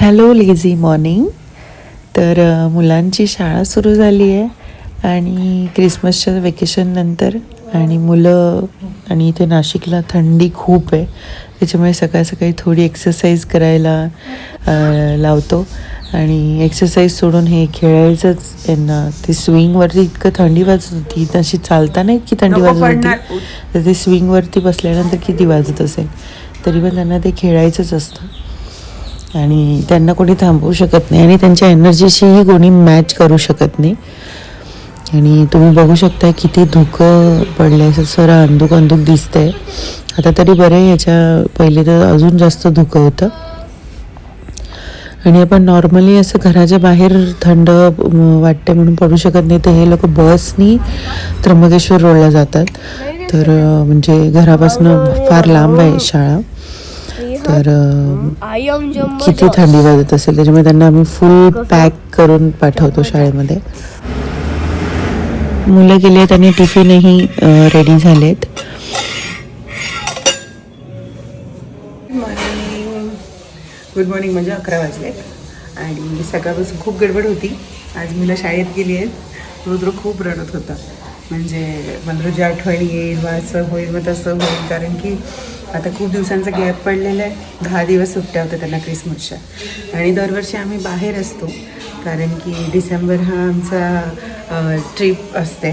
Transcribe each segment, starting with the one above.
Hello lazy morning तर मुलांची शाळा सुरू झाली आहे आणि क्रिसमसच्या वेकेशननंतर आणि मुलं आणि इथे नाशिकला थंडी खूप आहे. त्याच्यामुळे सकाळ सकाळी थोडी एक्सरसाइज करायला लावतो. आणि एक्सरसाइज सोडून हे खेळायचंच यांना. ते स्विंगवरती इतकं थंडी वाजत होती. तशी चालताना इतकी थंडी वाजत होती. तर ते स्विंगवरती बसल्यानंतर किती वाजत असेल? तरी पण त्यांना ते खेळायचंच असतं. आणि त्यांना कोणी थांबवू शकत नाही आणि त्यांच्या एनर्जीशीही कोणी मॅच करू शकत नाही. आणि तुम्ही बघू शकता किती धुकं पडलं असं सर अंदूक अंदूक दिसतंय. आता तरी बरं आहे याच्या पहिले तर अजून जास्त धुकं होतं. आणि आपण नॉर्मली असं घराच्या बाहेर थंड वाटते म्हणून पडू शकत नाही. तर हे लोक बसनी त्र्यंबकेश्वर रोडला जातात. तर म्हणजे घरापासून फार लांब आहे शाळा. तर किती थंडी वाजत असेल त्याच्यामुळे त्यांना आम्ही फुल पॅक करून पाठवतो शाळेमध्ये. मुलं गेली आहेत आणि टिफिनही रेडी झालेत. गुड मॉर्निंग म्हणजे अकरा वाजले. आणि सकाळपासून खूप गडबड होती. आज मुलं शाळेत गेली आहेत. रुद्र खूप रडत होता. म्हणजे मला रोजी आठवण येईल मग असं होईल मग तसं होईल. कारण की आता खूप दिवसांचा गॅप पडलेला आहे. दहा दिवस सुट्ट्या होत्या त्यांना क्रिसमसच्या आणि दरवर्षी आम्ही बाहेर असतो. कारण की डिसेंबर हा आमचा ट्रिप असते.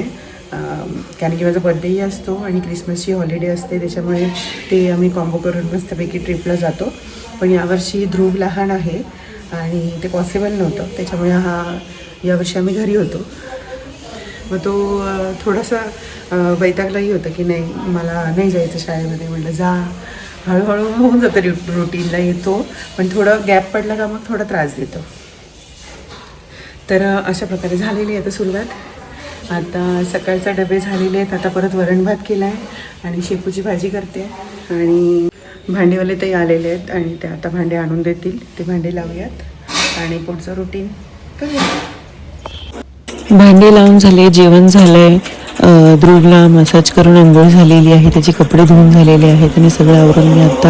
कारण की माझा बर्थडेही असतो आणि क्रिसमसची हॉलिडे असते. त्याच्यामुळे ते आम्ही कॉम्बो करून मस्तपैकी ट्रिपला जातो. पण यावर्षी ध्रुव लहान आहे आणि ते पॉसिबल नव्हतं. त्याच्यामुळे हा यावर्षी आम्ही घरी होतो. मग तो थोडासा वैतागलाही होता की नाही मला नाही जायचं शाळेमध्ये. म्हटलं जा. हळूहळू होऊन जातं रु रुटीनला येतो. पण थोडं गॅप पडला का मग थोडा त्रास देतो. तर अशा प्रकारे झालेली आहे आता सुरुवात. आता सकाळचा डबे झालेले आहेत. आता परत वरण भात केला आहे आणि शेपूची भाजी करते. आणि भांडेवाले ते आलेले आहेत आणि ते आता भांडे आणून देतील. ते भांडे लावूयात. आणि पुढचं रुटीन करूया. भांडी लावून झाले जेवण झालंय अं, ध्रुवला मसाज करून आंघोळ झालेली आहे त्याचे कपडे धुवून झालेले आहेत आणि सगळं आवरून मी आत्ता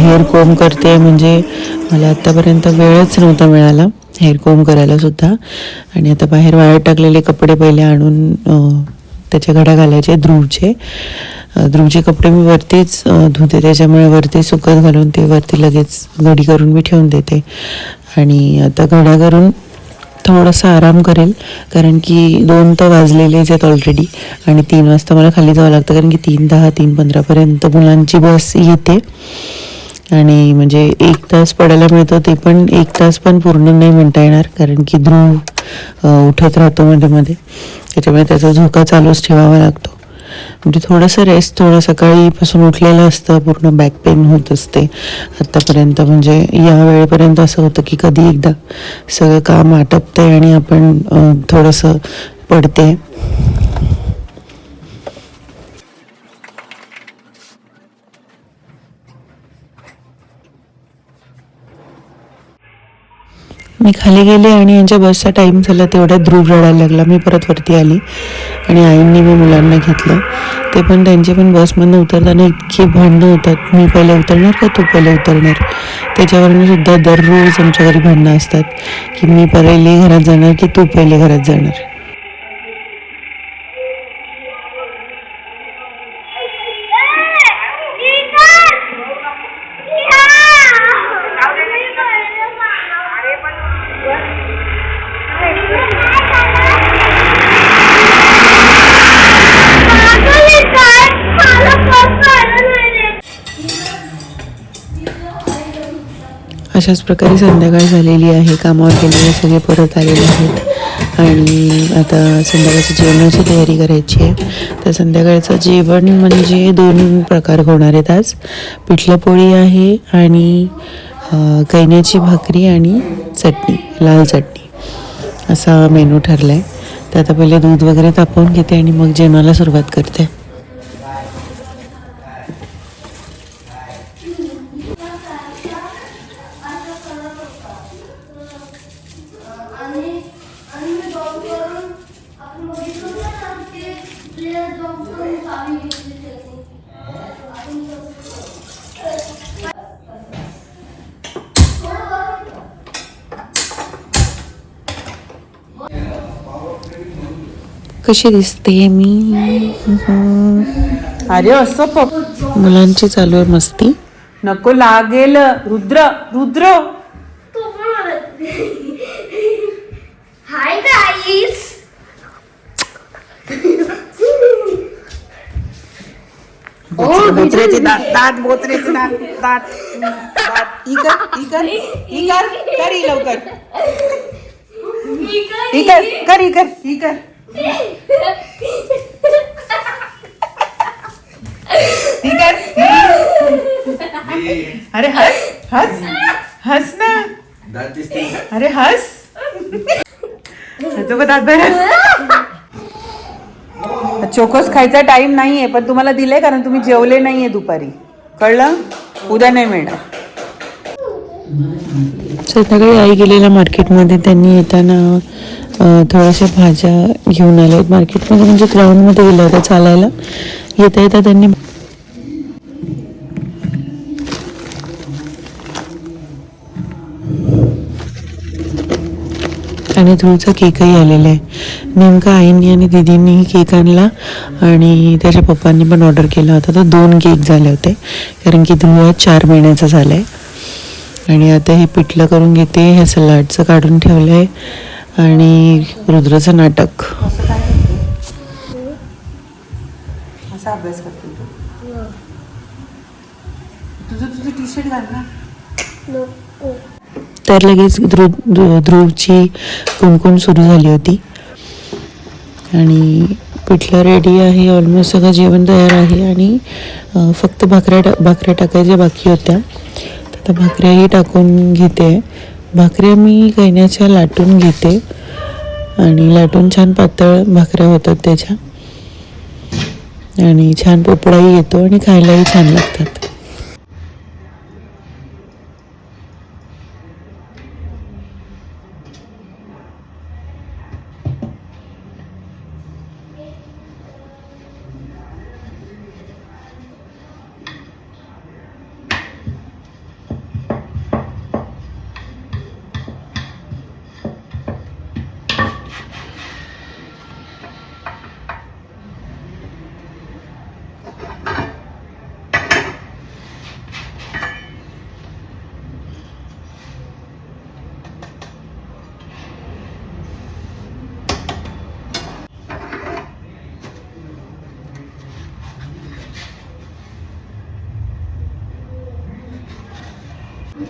हेअर कोम करते. म्हणजे मला आत्तापर्यंत वेळच नव्हता मिळाला हेअर कोम करायला सुद्धा. आणि आता बाहेर वाळत टाकलेले कपडे पहिले आणून त्याच्या घड्या घालायचे ध्रुवचे ध्रुवचे कपडे मी वरतीच धुते. त्याच्यामुळे वरती सुकत घालून ते वरती लगेच घडी करून मी ठेवून देते. आणि आता घड्या करून थोडासा आराम करेल कारण की दोन तर वाजलेलेच आहेत ऑलरेडी आणि तीन वाजता मला खाली जावं लागतं कारण की तीन दहा तीन पंधरापर्यंत मुलांची बस येते. आणि म्हणजे एक तास पडायला मिळतो ते पण एक तास पण पूर्ण नाही म्हणता येणार कारण की ध्रुव उठत राहतो मध्ये मध्ये. त्याच्यामुळे त्याचा झोका चालूच ठेवावा लागतो. म्हणजे थोडंसं रेस्ट थोडं सकाळीपासून उठलेलं असतं पूर्ण बॅक पेन होत असते. आत्तापर्यंत म्हणजे या वेळेपर्यंत असं होतं की कधी एकदा सगळं काम आटपते आणि आपण थोडंसं पडते. मी खाली गेले आणि यांच्या बसचा टाईम झाला तेवढ्या ध्रुव रडायला लागला. मी परत वरती आली. आणि आईंनी मी मुलांना घेतलं. ते पण त्यांचे पण बसमधनं उतरताना इतकी भांडणं होतात. मी पहिले उतरणार का तू पहिले उतरणार? त्याच्यावरनं सुद्धा दररोज आमच्या घरी भांडणं असतात. की मी पहिले घरात जाणार की तू पहिले घरात जाणार? अशाच प्रकारे संध्याकाळ झालेली आहे. कामावर गेलेले सगळे परत आलेले आहेत. आणि आता संध्याकाळच्या जेवणाची तयारी करायची आहे. तर संध्याकाळचं जेवण म्हणजे दोन प्रकार होणार आहेत आज. पिठलं पोळी आहे आणि कैन्याची भाकरी आणि चटणी लाल चटणी. असा मेनू ठरला आहे तर आता पहिले दूध वगैरे तापवून घेते आणि मग जेवणाला सुरुवात करते. कशी दिसते मी? अरे असं मुलांची चालू आहे मस्ती. नको लागेल. रुद्र रुद्र. हाय गाईस बोचऱ्याचे दात. दात दात दात कर लवकर. ई कर कर ई कर ई कर. ई कर. अरे हस हस हस ना. अरे हस. तो दात बरं? चोकोस खायचा टाइम नाहीये पण तुम्हाला दिलंय कारण तुम्ही जेवले नाहीये दुपारी. कळलं? उद्या नाही मिळणार. संध्याकाळी आई गेलेल्या मार्केटमध्ये त्यांनी येताना थोड्याशा भाज्या घेऊन आल्या आहेत. मार्केटमध्ये म्हणजे ग्राउंडमध्ये गेल्या होत्या चालायला. येता येता त्यांनी आणि थोडंसं केकही आलेलं आहे. नेमकं आईंनी आणि दिदींनीही केक आणला आणि त्याच्या पप्पांनी पण ऑर्डर केला होता. तर दोन केक झाले होते. कारण की ध्रुव चार महिन्याचा झाला आहे आणि आता हे पिठलं करून घेते. हे सलाडचं काढून ठेवलं आहे आणि रुद्राचं नाटक. असा अभ्यास करतो तू. तुझं तुझं टी शर्ट घाल ना. तर लगेच ध्रुव ध्रुव- ध्रुवची कुणकुण सुरू झाली होती. आणि पिठलं रेडी आहे ऑलमोस्ट सगळं जेवण तयार आहे आणि फक्त भाकऱ्या टा भाकऱ्या टाकायच्या बाकी होत्या. तर आता भाकऱ्याही टाकून घेते. भाकऱ्या मी कैन्याच्या लाटून घेते. आणि लाटून छान पातळ भाकऱ्या होतात त्याच्या. आणि छान पोपडाही येतो आणि खायलाही छान लागतात.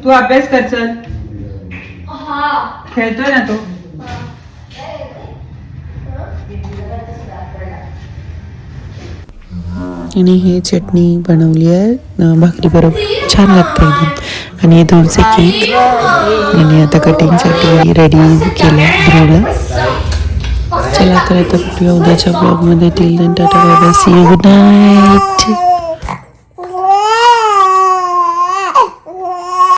तू अभ्यास कर चल. हा. खेळतोय ना तो. आणि हे चटणी बनवली आहे. भाकरी बरोबर. छान लागते एकदम आणि हे दोनचे केक आणि आता कटिंगसाठी रेडी केलं ध्रुवला चला तर आता भेटूया उद्याच्या ब्लॉगमध्ये till then tata bye bye see good night